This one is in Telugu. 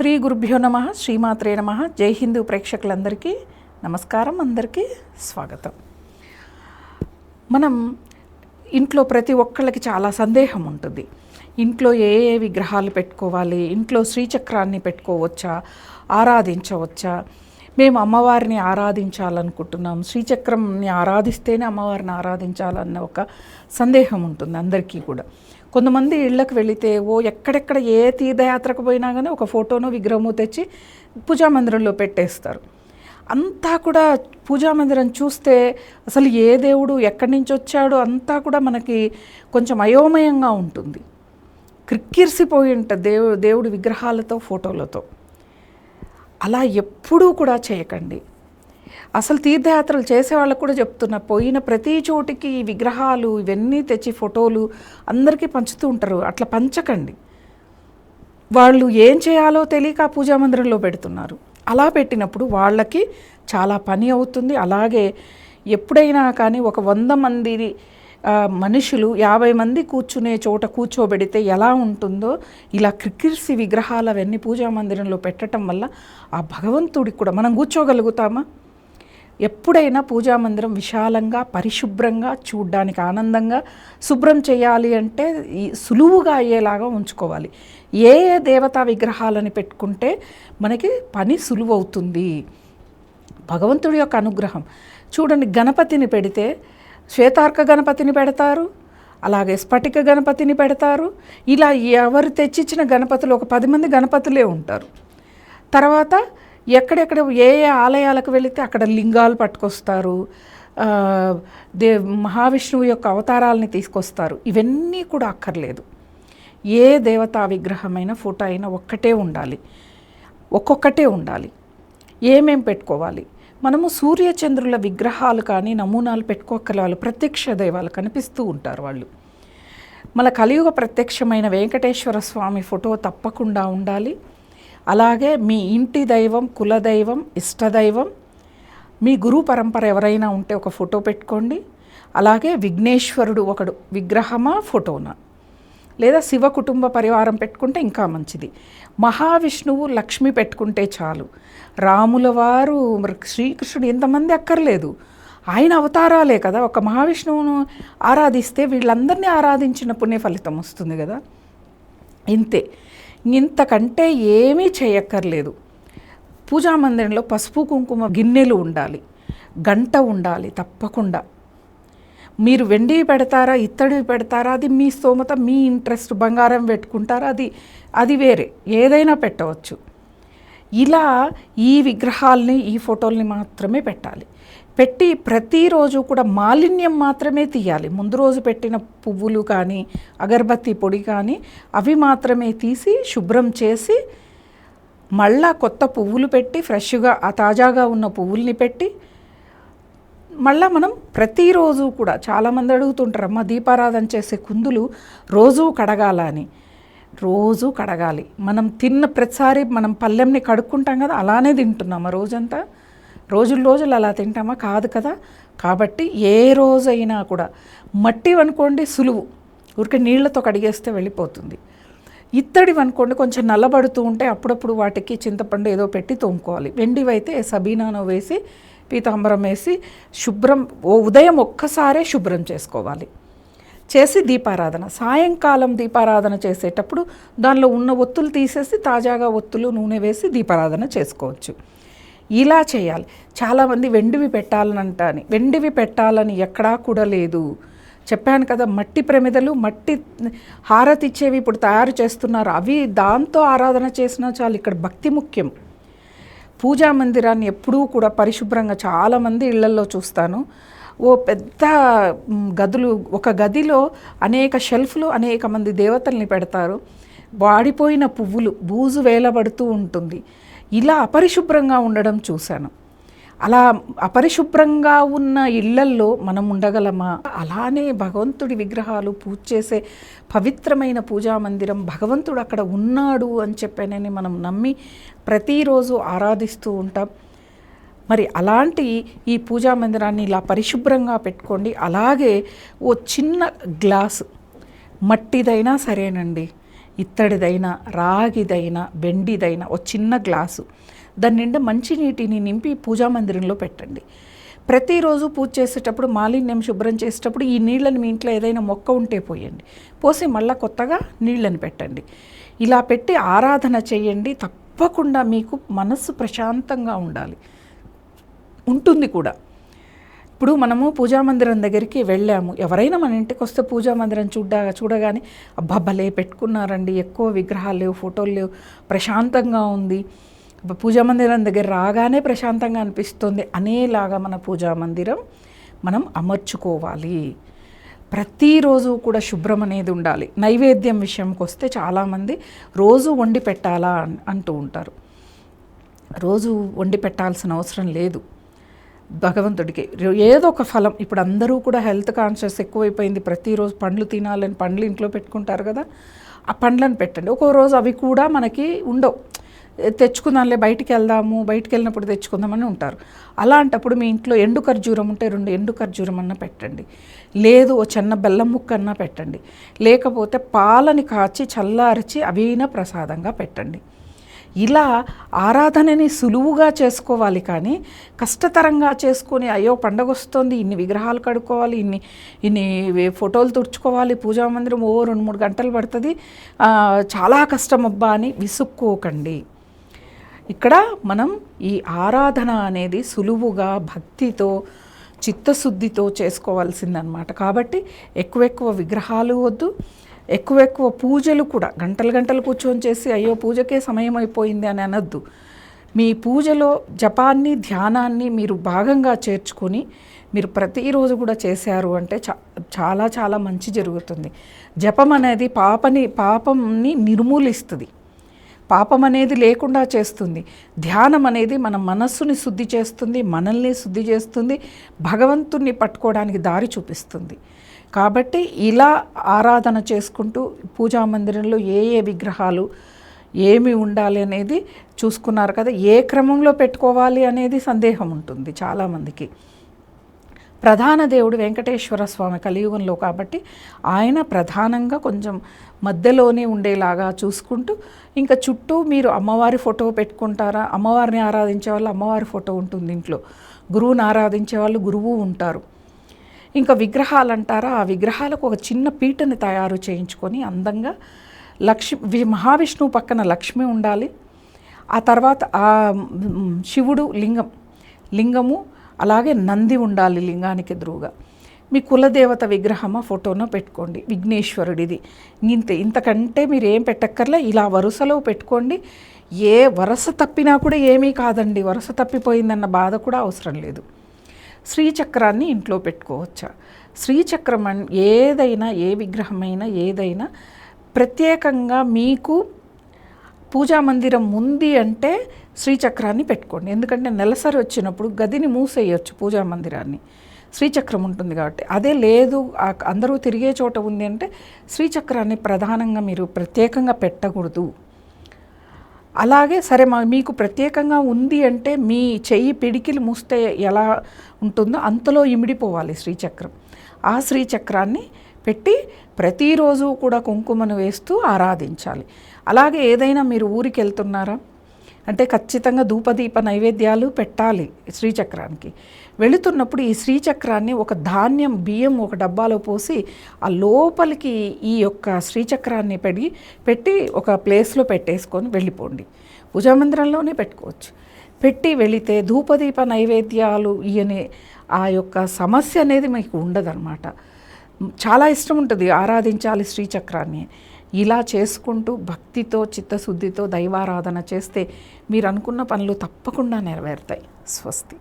శ్రీ గురుభ్యో నమ శ్రీమాత్రే నమ. జై హిందూ ప్రేక్షకులందరికీ నమస్కారం అందరికీ స్వాగతం. మనం ఇంట్లో ప్రతి ఒక్కళ్ళకి చాలా సందేహం ఉంటుంది. ఇంట్లో ఏ ఏ విగ్రహాలు పెట్టుకోవాలి ఇంట్లో శ్రీచక్రాన్ని పెట్టుకోవచ్చా ఆరాధించవచ్చా? మేము అమ్మవారిని ఆరాధించాలనుకుంటున్నాం. శ్రీచక్రంని ఆరాధిస్తేనే అమ్మవారిని ఆరాధించాలన్న ఒక సందేహం ఉంటుంది అందరికీ కూడా. కొంతమంది ఇళ్ళకి వెళితే ఓ ఎక్కడెక్కడ ఏ తీర్థయాత్రకు పోయినా కానీ ఒక ఫోటోను విగ్రహము తెచ్చి పూజా మందిరంలో పెట్టేస్తారు. అంతా కూడా పూజా మందిరం చూస్తే అసలు ఏ దేవుడు ఎక్కడి నుంచి వచ్చాడు అంతా కూడా మనకి కొంచెం అయోమయంగా ఉంటుంది. క్రిక్కిరిసిపోయి ఉంట దేవు దేవుడి విగ్రహాలతో ఫోటోలతో. అలా ఎప్పుడూ కూడా చేయకండి. అసలు తీర్థయాత్రలు చేసే వాళ్ళకు కూడా చెప్తున్నా పోయిన ప్రతి చోటికి విగ్రహాలు ఇవన్నీ తెచ్చి ఫోటోలు అందరికీ పంచుతూ ఉంటారు. అట్లా పంచకండి. వాళ్ళు ఏం చేయాలో తెలియక పూజా మందిరంలో పెడుతున్నారు. అలా పెట్టినప్పుడు వాళ్ళకి చాలా పని అవుతుంది. అలాగే ఎప్పుడైనా కానీ ఒక వంద మంది మనుషులు యాభై మంది కూర్చునే చోట కూర్చోబెడితే ఎలా ఉంటుందో ఇలా క్రికిర్సి విగ్రహాలు అవన్నీ పూజా మందిరంలో పెట్టడం వల్ల ఆ భగవంతుడికి కూడా మనం కూర్చోగలుగుతామా? ఎప్పుడైనా పూజా మందిరం విశాలంగా పరిశుభ్రంగా చూడ్డానికి ఆనందంగా శుభ్రం చేయాలి అంటే సులువుగా అయ్యేలాగా ఉంచుకోవాలి. ఏ ఏ దేవతా విగ్రహాలని పెట్టుకుంటే మనకి పని సులువు అవుతుంది భగవంతుడి యొక్క అనుగ్రహం. చూడండి గణపతిని పెడితే శ్వేతార్క గణపతిని పెడతారు అలాగే స్ఫటిక గణపతిని పెడతారు. ఇలా ఎవరు తెచ్చిచ్చిన గణపతులు ఒక పది మంది గణపతులే ఉంటారు. తర్వాత ఎక్కడెక్కడ ఏ ఏ ఆలయాలకు వెళితే అక్కడ లింగాలు పట్టుకొస్తారు దే మహావిష్ణువు యొక్క అవతారాలని తీసుకొస్తారు. ఇవన్నీ కూడా అక్కర్లేదు. ఏ దేవతా విగ్రహమైన ఫోటో అయినా ఒక్కటే ఉండాలి. ఒక్కొక్కటే ఉండాలి. ఏమేం పెట్టుకోవాలి? మనము సూర్యచంద్రుల విగ్రహాలు కానీ నమూనాలు పెట్టుకోగల వాళ్ళు ప్రత్యక్ష దైవాలు కనిపిస్తూ ఉంటారు వాళ్ళు. మన కలియుగ ప్రత్యక్షమైన వెంకటేశ్వర స్వామి ఫోటో తప్పకుండా ఉండాలి. అలాగే మీ ఇంటి దైవం కులదైవం ఇష్టదైవం మీ గురు పరంపర ఎవరైనా ఉంటే ఒక ఫోటో పెట్టుకోండి. అలాగే విఘ్నేశ్వరుడు ఒకడు విగ్రహమా ఫోటోనా? లేదా శివ కుటుంబ పరివారం పెట్టుకుంటే ఇంకా మంచిది. మహావిష్ణువు లక్ష్మి పెట్టుకుంటే చాలు. రాముల వారు శ్రీకృష్ణుడు ఇంతమంది అక్కర్లేదు. ఆయన అవతారాలే కదా. ఒక మహావిష్ణువును ఆరాధిస్తే వీళ్ళందరినీ ఆరాధించిన పుణ్య ఫలితం వస్తుంది కదా. ఇంతే. ఇంతకంటే ఏమీ చేయక్కర్లేదు. పూజా మందిరంలో పసుపు కుంకుమ గిన్నెలు ఉండాలి. గంట ఉండాలి తప్పకుండా. మీరు వెండి పెడతారా ఇత్తడి పెడతారా అది మీ స్తోమత మీ ఇంట్రెస్ట్ బంగారం పెట్టుకుంటారా అది అది వేరే. ఏదైనా పెట్టవచ్చు. ఇలా ఈ విగ్రహాల్ని ఈ ఫోటోల్ని మాత్రమే పెట్టాలి. పెట్టి ప్రతిరోజు కూడా మాలిన్యం మాత్రమే తీయాలి. ముందు రోజు పెట్టిన పువ్వులు కానీ అగరబత్తి పొడి కానీ అవి మాత్రమే తీసి శుభ్రం చేసి మళ్ళా కొత్త పువ్వులు పెట్టి ఫ్రెష్గా ఆ తాజాగా ఉన్న పువ్వుల్ని పెట్టి మళ్ళా మనం ప్రతిరోజు కూడా చాలామంది అడుగుతుంటారు అమ్మ దీపారాధన చేసే కుందులు రోజూ కడగాల అని. రోజు కడగాలి. మనం తిన్న ప్రతిసారి మనం పల్లెంని కడుక్కుంటాం కదా అలానే తింటున్నామా రోజంతా. రోజులు రోజులు అలా తింటామా? కాదు కదా. కాబట్టి ఏ రోజైనా కూడా మట్టి అనుకోండి సులువు. ఊరికే నీళ్ళతో కడిగేస్తే వెళ్ళిపోతుంది. ఇత్తడివి అనుకోండి కొంచెం నల్లబడుతూ ఉంటే అప్పుడప్పుడు వాటికి చింతపండు ఏదో పెట్టి తోముకోవాలి. వెండివైతే సబీనానో వేసి పీతాంబరం వేసి శుభ్రం ఓ ఉదయం ఒక్కసారే శుభ్రం చేసుకోవాలి. చేసి దీపారాధన. సాయంకాలం దీపారాధన చేసేటప్పుడు దానిలో ఉన్న ఒత్తులు తీసేసి తాజాగా ఒత్తులు నూనె వేసి దీపారాధన చేసుకోవచ్చు. ఇలా చేయాలి. చాలామంది వెండివి పెట్టాలని అంటాని వెండివి పెట్టాలని ఎక్కడా కూడా లేదు. చెప్పాను కదా మట్టి ప్రమిదలు మట్టి హారతి ఇచ్చేవి ఇప్పుడు తయారు చేస్తున్నారు. అవి దాంతో ఆరాధన చేసినా చాలు ఇక్కడ భక్తి ముఖ్యం. పూజా మందిరాన్ని ఎప్పుడూ కూడా పరిశుభ్రంగా చాలామంది ఇళ్ళల్లో చూస్తాను. ఓ పెద్ద గదులు ఒక గదిలో అనేక షెల్ఫ్లు అనేక మంది దేవతల్ని పెడతారు. వాడిపోయిన పువ్వులు బూజు వేలబడుతూ ఉంటుంది. ఇలా అపరిశుభ్రంగా ఉండడం చూశాను. అలా అపరిశుభ్రంగా ఉన్న ఇళ్ళల్లో మనం ఉండగలమా? అలానే భగవంతుడి విగ్రహాలు పూజ చేసే పవిత్రమైన పూజా మందిరం భగవంతుడు అక్కడ ఉన్నాడు అని చెప్పానని మనం నమ్మి ప్రతిరోజు ఆరాధిస్తూ ఉంటాం. మరి అలాంటి ఈ పూజా మందిరాన్ని ఇలా పరిశుభ్రంగా పెట్టుకోండి. అలాగే ఓ చిన్న గ్లాసు మట్టిదైనా సరేనండి. ఇత్తడిదైనా రాగిదైనా బెండిదైనా ఒక చిన్న గ్లాసు. దాని నిండా మంచినీటిని నింపి పూజా మందిరంలో పెట్టండి. ప్రతిరోజు పూజ చేసేటప్పుడు మాలిన్యం శుభ్రం చేసేటప్పుడు ఈ నీళ్ళని మీ ఇంట్లో ఏదైనా మొక్క ఉంటే పోయండి. పోసి మళ్ళీ కొత్తగా నీళ్ళని పెట్టండి. ఇలా పెట్టి ఆరాధన చేయండి. తప్పకుండా మీకు మనస్సు ప్రశాంతంగా ఉండాలి. ఉంటుంది కూడా. ఇప్పుడు మనము పూజా మందిరం దగ్గరికి వెళ్ళాము. ఎవరైనా మన ఇంటికి వస్తే పూజా మందిరం చూడ చూడగానే అబ్బా భలే పెట్టుకున్నారండి. ఎక్కువ విగ్రహాలు లేవు ఫోటోలు లేవు. ప్రశాంతంగా ఉంది. పూజా మందిరం దగ్గర రాగానే ప్రశాంతంగా అనిపిస్తుంది అనేలాగా మన పూజా మందిరం మనం అమర్చుకోవాలి. ప్రతిరోజు కూడా శుభ్రం అనేది ఉండాలి. నైవేద్యం విషయంకి వస్తే చాలామంది రోజు వండి పెట్టాలా అంటూ ఉంటారు. రోజు వండి పెట్టాల్సిన అవసరం లేదు. భగవంతుడికి. ఏదో ఒక ఫలం. ఇప్పుడు అందరూ కూడా హెల్త్ కాన్షియస్ ఎక్కువైపోయింది. ప్రతిరోజు పండ్లు తినాలని పండ్లు ఇంట్లో పెట్టుకుంటారు కదా. ఆ పండ్లను పెట్టండి. ఒక్కో రోజు అవి కూడా మనకి ఉండవు. తెచ్చుకుందాంలే బయటికి వెళ్దాము బయటికి వెళ్ళినప్పుడు తెచ్చుకుందామని ఉంటారు. అలాంటప్పుడు మీ ఇంట్లో ఎండు ఖర్జూరం ఉంటే రెండు ఎండు ఖర్జూరం అన్న పెట్టండి. లేదు ఓ చిన్న బెల్లం ముక్క అన్నా పెట్టండి. లేకపోతే పాలని కాచి చల్లార్చి అవినా ప్రసాదంగా పెట్టండి. ఇలా ఆరాధనని సులువుగా చేసుకోవాలి కానీ కష్టతరంగా చేసుకొని అయ్యో పండగ వస్తుంది ఇన్ని విగ్రహాలు కడుక్కోవాలి ఇన్ని ఇన్ని ఫోటోలు తుడుచుకోవాలి పూజా మందిరం ఓ రెండు మూడు గంటలు పడుతుంది. చాలా కష్టం అబ్బా అని విసుక్కోకండి. ఇక్కడ మనం ఈ ఆరాధన అనేది సులువుగా భక్తితో చిత్తశుద్ధితో చేసుకోవాల్సిందనమాట కాబట్టి ఎక్కువ ఎక్కువ విగ్రహాలు వద్దు. ఎక్కువ ఎక్కువ పూజలు కూడా గంటలు గంటలు కూర్చొని చేసి అయ్యో పూజకే సమయం అయిపోయింది అని అనొద్దు. మీ పూజలో జపాన్ని ధ్యానాన్ని మీరు భాగంగా చేర్చుకొని మీరు ప్రతిరోజు కూడా చేశారు అంటే చా చాలా చాలా మంచి జరుగుతుంది. జపం అనేది పాపని పాపంని నిర్మూలిస్తుంది. పాపం అనేది లేకుండా చేస్తుంది. ధ్యానం అనేది మన మనస్సుని శుద్ధి చేస్తుంది మనల్ని శుద్ధి చేస్తుంది భగవంతుణ్ణి పట్టుకోవడానికి దారి చూపిస్తుంది. కాబట్టి ఇలా ఆరాధన చేసుకుంటూ పూజా మందిరంలో ఏ ఏ విగ్రహాలు ఏమి ఉండాలి అనేది చూసుకున్నారు కదా. ఏ క్రమంలో పెట్టుకోవాలి అనేది సందేహం ఉంటుంది చాలామందికి. ప్రధాన దేవుడు వెంకటేశ్వర స్వామి కలియుగంలో కాబట్టి ఆయన ప్రధానంగా కొంచెం మధ్యలోనే ఉండేలాగా చూసుకుంటూ ఇంకా చుట్టూ మీరు అమ్మవారి ఫోటో పెట్టుకుంటారా? అమ్మవారిని ఆరాధించే వాళ్ళు అమ్మవారి ఫోటో ఉంటుంది ఇంట్లో. గురువుని ఆరాధించే వాళ్ళు గురువు ఉంటారు. ఇంకా విగ్రహాలు అంటారా ఆ విగ్రహాలకు ఒక చిన్న పీటని తయారు చేయించుకొని అందంగా లక్ష్మి వి- మహావిష్ణువు పక్కన లక్ష్మి ఉండాలి. ఆ తర్వాత ఆ శివుడు లింగం లింగము అలాగే నంది ఉండాలి లింగానికి ఎదురుగా. మీ కులదేవత విగ్రహమా ఫోటోనో పెట్టుకోండి. విఘ్నేశ్వరుడిది. ఇంత ఇంతకంటే మీరు ఏం పెట్టక్కర్లే. ఇలా వరుసలో పెట్టుకోండి. ఏ వరుస తప్పినా కూడా ఏమీ కాదండి. వరుస తప్పిపోయిందన్న బాధ కూడా అవసరం లేదు. శ్రీచక్రాన్ని ఇంట్లో పెట్టుకోవచ్చా? శ్రీచక్రం అన్ ఏదైనా ఏ విగ్రహమైనా ఏదైనా ప్రత్యేకంగా మీకు పూజా మందిరం ఉంది అంటే శ్రీచక్రాన్ని పెట్టుకోండి. ఎందుకంటే నెలసరి వచ్చినప్పుడు గదిని మూసేయచ్చు పూజా మందిరాన్ని. శ్రీచక్రం ఉంటుంది కాబట్టి. అదే లేదు అందరూ తిరిగే చోట ఉంది అంటే శ్రీచక్రాన్ని ప్రధానంగా మీరు ప్రత్యేకంగా పెట్టకూడదు. అలాగే సరే మా మీకు ప్రత్యేకంగా ఉంది అంటే మీ చెయ్యి పిడికిలు మూస్తే ఎలా ఉంటుందో అంతలో ఇమిడిపోవాలి శ్రీచక్రం. ఆ శ్రీచక్రాన్ని పెట్టి ప్రతిరోజు కూడా కుంకుమను వేస్తూ ఆరాధించాలి. అలాగే ఏదైనా మీరు ఊరికి వెళ్తున్నారా అంటే ఖచ్చితంగా ధూపదీప నైవేద్యాలు పెట్టాలి శ్రీచక్రానికి. వెళుతున్నప్పుడు ఈ శ్రీచక్రాన్ని ఒక ధాన్యం బియ్యం ఒక డబ్బాలో పోసి ఆ లోపలికి ఈ యొక్క శ్రీచక్రాన్ని పెడి పెట్టి ఒక ప్లేస్లో పెట్టేసుకొని వెళ్ళిపోండి. పూజామందిరంలోనే పెట్టుకోవచ్చు. పెట్టి వెళితే ధూపదీప నైవేద్యాలు ఇయనే ఆ యొక్క సమస్య అనేది మీకు ఉండదన్నమాట. చాలా ఇష్టం ఉంటుంది ఆరాధించాలి శ్రీచక్రాన్ని. ఇలా చేసుకుంటూ భక్తితో చిత్తశుద్ధితో దైవారాధన చేస్తే మీరు అనుకున్న పనులు తప్పకుండా నెరవేరుతాయి. స్వస్తి.